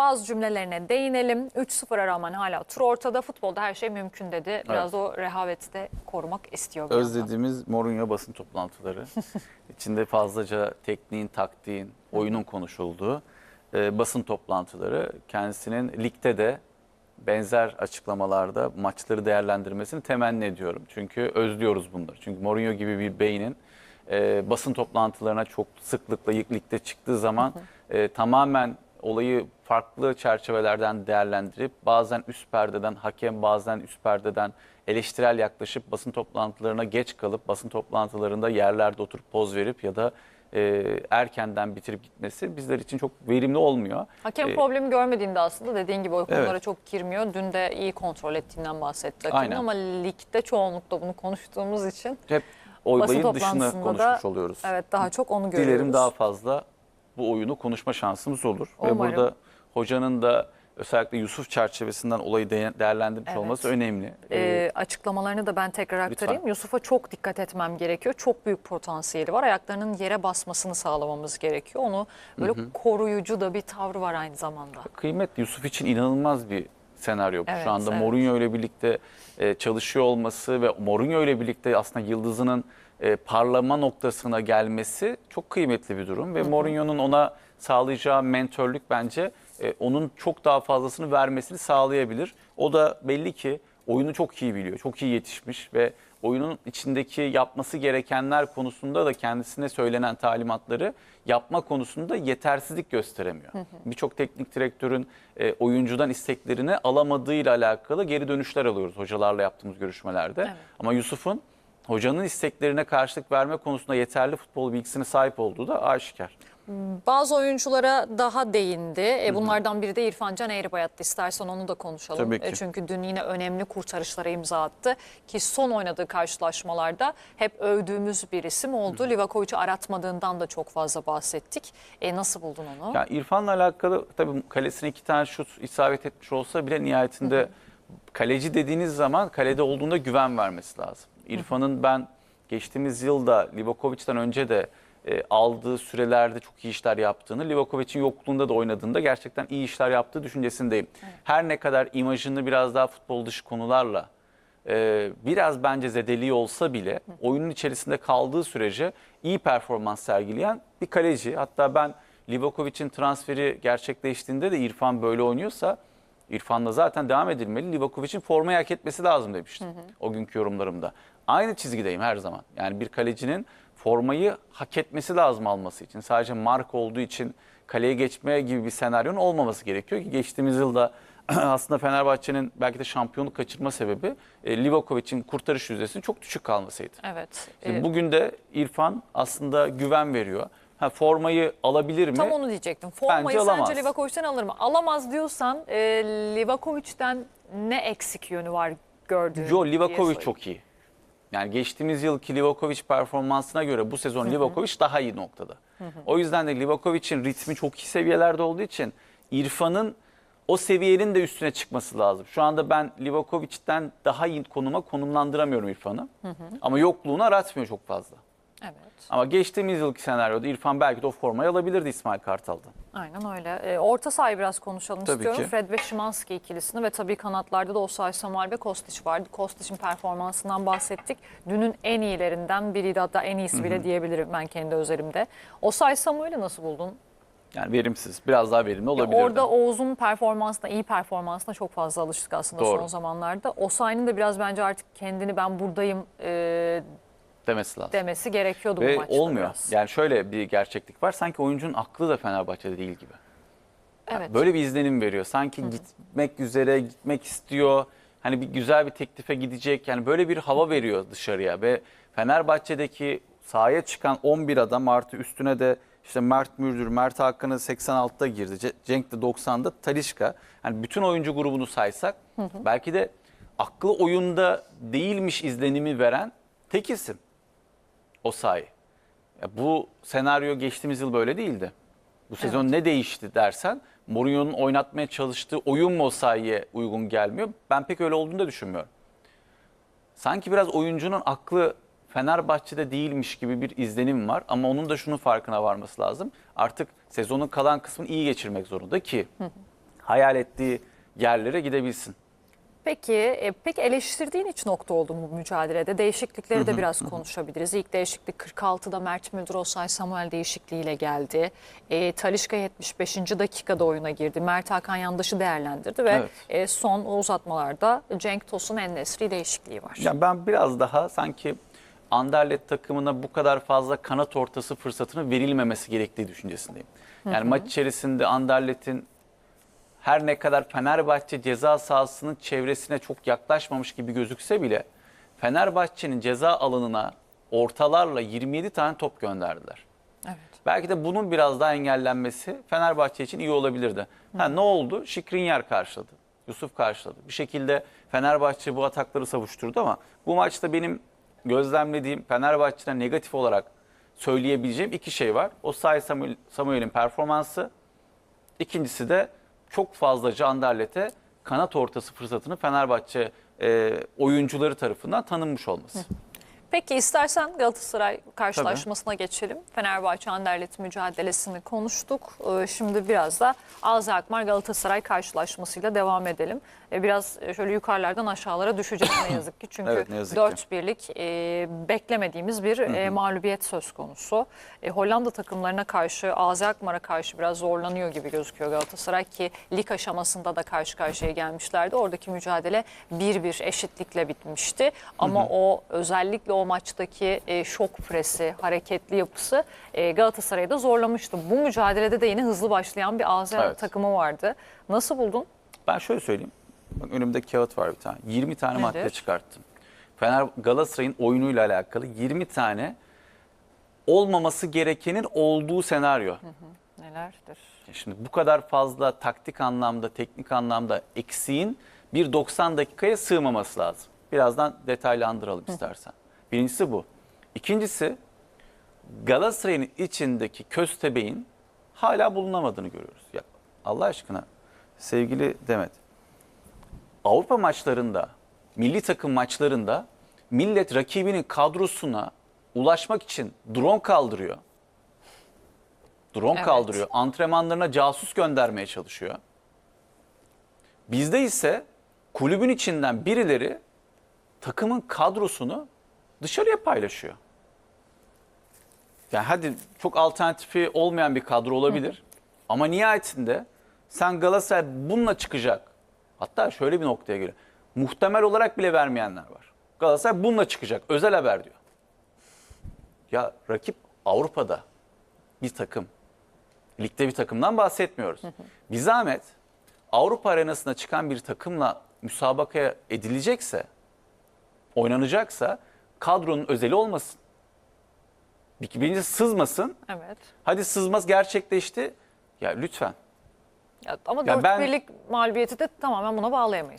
bazı cümlelerine değinelim. 3-0'a rağmen hala tur ortada. Futbolda her şey mümkün dedi. Biraz o rehaveti de korumak istiyor. Özlediğimiz Mourinho basın toplantıları. İçinde fazlaca tekniğin, taktiğin, oyunun konuşulduğu e, basın toplantıları. Kendisinin ligde de benzer açıklamalarda maçları değerlendirmesini temenni ediyorum. Çünkü özlüyoruz bunları. Çünkü Mourinho gibi bir beynin e, basın toplantılarına çok sıklıkla ligde çıktığı zaman e, tamamen olayı farklı çerçevelerden değerlendirip bazen üst perdeden hakem bazen üst perdeden eleştirel yaklaşıp basın toplantılarına geç kalıp basın toplantılarında yerlerde oturup poz verip ya da e, erkenden bitirip gitmesi bizler için çok verimli olmuyor. Hakem E, problemi görmediğinde aslında dediğin gibi o konulara Evet. çok girmiyor. Dün de iyi kontrol ettiğinden bahsetti hakemin Aynen. ama ligde çoğunlukla bunu konuştuğumuz için hep basın olayın dışını konuşmuş da oluyoruz. evet daha çok onu görüyoruz. Dilerim daha fazla bu oyunu konuşma şansımız olur. Ve Umarım. burada hocanın da özellikle Yusuf çerçevesinden olayı de- değerlendirmiş Evet. olması önemli. Ee, Ee, açıklamalarını da ben tekrar aktarayım. Lütfen. Yusuf'a çok dikkat etmem gerekiyor. Çok büyük potansiyeli var. Ayaklarının yere basmasını sağlamamız gerekiyor. Onu böyle koruyucu da bir tavrı var aynı zamanda. kıymet Yusuf için inanılmaz bir senaryo. Evet, Şu anda evet. Mourinho ile birlikte e, çalışıyor olması ve Mourinho ile birlikte aslında yıldızının e, parlama noktasına gelmesi çok kıymetli bir durum ve Mourinho'nun ona sağlayacağı mentörlük bence e, onun çok daha fazlasını vermesini sağlayabilir. O da belli ki oyunu çok iyi biliyor, çok iyi yetişmiş ve oyunun içindeki yapması gerekenler konusunda da kendisine söylenen talimatları yapma konusunda yetersizlik gösteremiyor. Birçok teknik direktörün e, oyuncudan isteklerini alamadığıyla alakalı geri dönüşler alıyoruz hocalarla yaptığımız görüşmelerde. Evet. Ama Yusuf'un hocanın isteklerine karşılık verme konusunda yeterli futbol bilgisine sahip olduğu da aşikar. Bazı oyunculara daha değindi. E, bunlardan biri de İrfan Can Eğribayat'tı. İstersen onu da konuşalım. Tabii ki. E, çünkü dün yine önemli kurtarışlara imza attı. Ki son oynadığı karşılaşmalarda hep övdüğümüz bir isim oldu. Livakovic'i aratmadığından da çok fazla bahsettik. E, nasıl buldun onu? Ya İrfan'la alakalı tabii kalesine iki tane şut isabet etmiş olsa bile nihayetinde kaleci dediğiniz zaman kalede olduğunda güven vermesi lazım. İrfan'ın ben geçtiğimiz yılda Livakovic'den önce de e, aldığı sürelerde çok iyi işler yaptığını, Livakovic'in yokluğunda da oynadığında gerçekten iyi işler yaptığı düşüncesindeyim. Her ne kadar imajını biraz daha futbol dışı konularla e, biraz bence zedeliği olsa bile oyunun içerisinde kaldığı sürece iyi performans sergileyen bir kaleci. Hatta ben Livakovic'in transferi gerçekleştiğinde de İrfan böyle oynuyorsa İrfan'la zaten devam edilmeli. Livakovic'in formayı hak etmesi lazım demiştim o günkü yorumlarımda. Aynı çizgideyim her zaman. Yani bir kalecinin formayı hak etmesi lazım alması için. Sadece mark olduğu için kaleye geçmeye gibi bir senaryonun olmaması gerekiyor ki geçtiğimiz yılda aslında Fenerbahçe'nin belki de şampiyonluk kaçırma sebebi e, Livakovic'in kurtarış yüzdesinin çok düşük kalmasıydı. Evet. Şimdi E, bugün de İrfan aslında güven veriyor. Ha, formayı alabilir mi? Tam onu diyecektim. Formayı Bence alamaz. sence Livakovic'den alır mı? Alamaz diyorsan e, Livakovic'den ne eksik yönü var gördüğün? Yo Livakovic çok iyi. Yani geçtiğimiz yılki Livakovic performansına göre bu sezon Livakovic daha iyi noktada. O yüzden de Livakovic'in ritmi çok iyi seviyelerde olduğu için İrfan'ın o seviyenin de üstüne çıkması lazım. Şu anda ben Livakovic'ten daha iyi konuma konumlandıramıyorum İrfan'ı. Ama yokluğunu aratmıyor çok fazla. Evet. Ama geçtiğimiz yılki senaryoda İrfan belki de o formayı alabilirdi İsmail Kartal'dan. Aynen öyle. E, orta sahayı biraz konuşalım Tabii istiyorum. ki. Fred ve Szymanski ikilisini ve tabii kanatlarda da Osay Samuel ve Kostić vardı. Kostić'in performansından bahsettik. Dünün en iyilerinden biriydi hatta en iyisi bile diyebilirim ben kendi özelimde. Osay Samuel'i nasıl buldun? Yani verimsiz. Biraz daha verimli Ya olabilirdi. orada Oğuz'un performansına, iyi performansına çok fazla alıştık aslında Doğru. son zamanlarda. Osay'ın da biraz bence artık kendini ben buradayım e, demesi lazım. demesi gerekiyordu bu Ve maçta olmuyor. biraz. Yani şöyle bir gerçeklik var. Sanki oyuncunun aklı da Fenerbahçe'de değil gibi. evet. Böyle bir izlenim veriyor. Sanki gitmek üzere, gitmek istiyor. Hani bir güzel bir teklife gidecek. Yani böyle bir hava veriyor dışarıya ve Fenerbahçe'deki sahaya çıkan 11 adam artı üstüne de işte Mert Mürdür, Mert Hakan'ı 86'da girdi. Ce- Cenk de 90'da, Talişka. Yani bütün oyuncu grubunu saysak belki de aklı oyunda değilmiş izlenimi veren tek isim o sahi. Ya bu senaryo geçtiğimiz yıl böyle değildi. Bu sezon ne değişti dersen Mourinho'nun oynatmaya çalıştığı oyun mu o sahiye uygun gelmiyor? Ben pek öyle olduğunu da düşünmüyorum. Sanki biraz oyuncunun aklı Fenerbahçe'de değilmiş gibi bir izlenim var ama onun da şunun farkına varması lazım. Artık sezonun kalan kısmını iyi geçirmek zorunda ki hayal ettiği yerlere gidebilsin. Peki, e, peki eleştirdiğin hiç nokta oldu mu bu mücadelede? Değişiklikleri de biraz konuşabiliriz. İlk değişiklik 46'da Mert Müldür Osay Samuel değişikliğiyle geldi. E, Talişka 75. dakikada oyuna girdi. Mert Hakan Yandaş'ı değerlendirdi ve Evet. e, son uzatmalarda Cenk Tosun Ennesri değişikliği var. Yani ben biraz daha sanki Anderlet takımına bu kadar fazla kanat ortası fırsatının verilmemesi gerektiği düşüncesindeyim. Yani maç içerisinde Anderlet'in her ne kadar Fenerbahçe ceza sahasının çevresine çok yaklaşmamış gibi gözükse bile Fenerbahçe'nin ceza alanına ortalarla 27 tane top gönderdiler. Evet. Belki de bunun biraz daha engellenmesi Fenerbahçe için iyi olabilirdi. Ha, ne oldu? Şikrinyer karşıladı. Yusuf karşıladı. Bir şekilde Fenerbahçe bu atakları savuşturdu ama bu maçta benim gözlemlediğim Fenerbahçe'den negatif olarak söyleyebileceğim iki şey var. O Say Samuel, Samuel'in performansı. İkincisi de çok fazlaca Anderlet'e kanat ortası fırsatını Fenerbahçe e, oyuncuları tarafından tanınmış olması. Peki istersen Galatasaray karşılaşmasına geçelim. Fenerbahçe Anderlet mücadelesini konuştuk. Ee, Şimdi biraz da Ağzı Akmar Galatasaray karşılaşmasıyla devam edelim. Ee, Biraz şöyle yukarılardan aşağılara düşeceğiz ne yazık ki. Çünkü Evet, ne yazık ki. 4 birlik e, beklemediğimiz bir e, mağlubiyet söz konusu. E, Hollanda takımlarına karşı, Ağzı Akmar'a karşı biraz zorlanıyor gibi gözüküyor Galatasaray ki lig aşamasında da karşı karşıya gelmişlerdi. Oradaki mücadele 1-1 eşitlikle bitmişti. Ama o özellikle o maçtaki e, şok presi, hareketli yapısı e, Galatasaray'ı da zorlamıştı. Bu mücadelede de yine hızlı başlayan bir Ağzı Evet. takımı vardı. Nasıl buldun? Ben şöyle söyleyeyim. Bak önümde kağıt var bir tane. 20 tane Nedir? madde çıkarttım. Fener Galatasaray'ın oyunuyla alakalı 20 tane olmaması gerekenin olduğu senaryo. Nelerdir? Şimdi bu kadar fazla taktik anlamda, teknik anlamda eksiğin bir 90 dakikaya sığmaması lazım. Birazdan detaylandıralım istersen. Birincisi bu. İkincisi Galatasaray'ın içindeki köstebeğin hala bulunamadığını görüyoruz. Ya Allah aşkına sevgili Demet. Avrupa maçlarında, milli takım maçlarında millet rakibinin kadrosuna ulaşmak için drone kaldırıyor. Drone Evet. kaldırıyor. Antrenmanlarına casus göndermeye çalışıyor. Bizde ise kulübün içinden birileri takımın kadrosunu dışarıya paylaşıyor. Yani hadi çok alternatifi olmayan bir kadro olabilir. Ama nihayetinde sen Galatasaray bununla çıkacak. Hatta şöyle bir noktaya göre muhtemel olarak bile vermeyenler var. Galatasaray bununla çıkacak. Özel haber diyor. Ya rakip Avrupa'da bir takım. Ligde bir takımdan bahsetmiyoruz. Bir zahmet Avrupa arenasına çıkan bir takımla müsabakaya edilecekse, oynanacaksa kadronun özeli olmasın. Bir- Birincisi sızmasın. Evet. Hadi sızmaz gerçekleşti. Ya lütfen. Ya, ama Ya 4 ben- birlik mağlubiyeti de tamamen buna bağlayamayız.